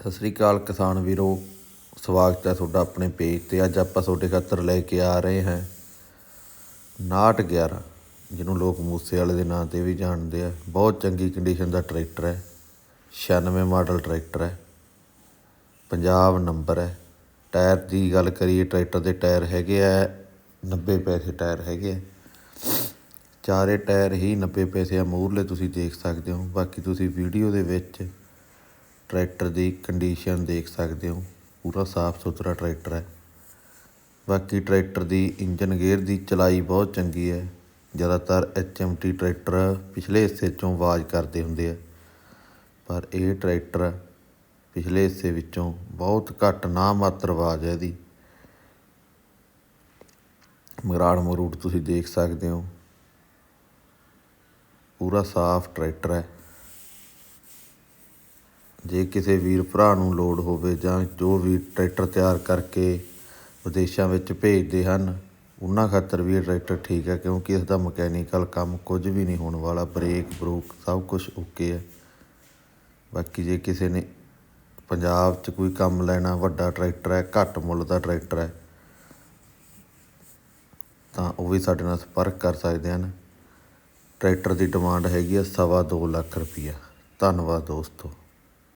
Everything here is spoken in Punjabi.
ਸਤਿ ਸ੍ਰੀ ਅਕਾਲ ਕਿਸਾਨ ਵੀਰੋ, ਸਵਾਗਤ ਹੈ ਤੁਹਾਡਾ ਆਪਣੇ ਪੇਜ ਤੇ। ਅੱਜ ਆਪਾਂ ਤੁਹਾਡੇ ਖਾਤਰ ਲੈ ਕੇ ਆ ਰਹੇ ਹਾਂ 6911 ਜਿਹਨੂੰ ਲੋਕ ਮੂਸੇ ਵਾਲੇ ਦੇ ਨਾਂ ਤੇ ਵੀ ਜਾਣਦੇ ਆ। ਬਹੁਤ ਚੰਗੀ ਕੰਡੀਸ਼ਨ ਦਾ ਟਰੈਕਟਰ ਹੈ 96 ਮਾਡਲ ਟਰੈਕਟਰ ਹੈ ਪੰਜਾਬ ਨੰਬਰ ਹੈ। ਟਾਇਰ ਦੀ ਗੱਲ ਕਰੀਏ ਟਰੈਕਟਰ ਦੇ ਟਾਇਰ ਹੈਗੇ ਆ 90 ਪੈਸੇ ਟਾਇਰ ਹੈਗੇ ਆ। ਚਾਰੇ ਟਾਇਰ ਹੀ 90 ਪੈਸੇ ਆ ਮੂਰਲੇ ਤੁਸੀਂ ਦੇਖ ਸਕਦੇ ਹੋ। ਬਾਕੀ ਤੁਸੀਂ ਵੀਡੀਓ ਦੇ ਵਿੱਚ ਟਰੈਕਟਰ ਦੀ ਕੰਡੀਸ਼ਨ ਦੇਖ ਸਕਦੇ ਹੋ। ਪੂਰਾ ਸਾਫ਼ ਸੁਥਰਾ ਟਰੈਕਟਰ ਹੈ। ਬਾਕੀ ਟਰੈਕਟਰ ਦੀ ਇੰਜਨ ਗੇਅਰ ਦੀ ਚਲਾਈ ਬਹੁਤ ਚੰਗੀ ਹੈ। ਜ਼ਿਆਦਾਤਰ ਐਚਐਮਟੀ ਟਰੈਕਟਰ ਪਿਛਲੇ ਹਿੱਸੇ ਚੋਂ ਆਵਾਜ਼ ਕਰਦੇ ਹੁੰਦੇ ਆ। ਪਰ ਇਹ ਟਰੈਕਟਰ ਪਿਛਲੇ ਹਿੱਸੇ ਵਿੱਚੋਂ ਬਹੁਤ ਘੱਟ ਨਾ ਮਾਤਰ ਆਵਾਜ਼ ਹੈ ਇਹਦੀ। ਮਗਰਾੜ ਮਰੂੜ ਤੁਸੀਂ ਦੇਖ ਸਕਦੇ ਹੋ। ਪੂਰਾ ਸਾਫ਼ ਟਰੈਕਟਰ ਹੈ। ਜੇ ਕਿਸੇ ਵੀਰ ਭਰਾ ਨੂੰ ਲੋੜ ਹੋਵੇ ਜਾਂ ਜੋ ਵੀ ਟਰੈਕਟਰ ਤਿਆਰ ਕਰਕੇ ਵਿਦੇਸ਼ਾਂ ਵਿੱਚ ਭੇਜਦੇ ਹਨ, ਉਹਨਾਂ ਖਾਤਰ ਵੀ ਇਹ ਟਰੈਕਟਰ ਠੀਕ ਹੈ, ਕਿਉਂਕਿ ਇਸ ਦਾ ਮਕੈਨੀਕਲ ਕੰਮ ਕੁਝ ਵੀ ਨਹੀਂ ਹੋਣ ਵਾਲਾ, ਬ੍ਰੇਕ, ਬਰੂਕ ਸਭ ਕੁਝ ਓਕੇ ਹੈ। ਬਾਕੀ ਜੇ ਕਿਸੇ ਨੇ ਪੰਜਾਬ 'ਚ ਕੋਈ ਕੰਮ ਲੈਣਾ, ਵੱਡਾ ਟਰੈਕਟਰ ਹੈ, ਘੱਟ ਮੁੱਲ ਦਾ ਟਰੈਕਟਰ ਹੈ, ਤਾਂ ਉਹ ਵੀ ਸਾਡੇ ਨਾਲ ਸੰਪਰਕ ਕਰ ਸਕਦੇ ਹਨ। ਟਰੈਕਟਰ ਦੀ ਡਿਮਾਂਡ ਹੈਗੀ ਹੈ ਸਵਾ ਦੋ ਲੱਖ ਰੁਪਈਆ। ਧੰਨਵਾਦ ਦੋਸਤੋ।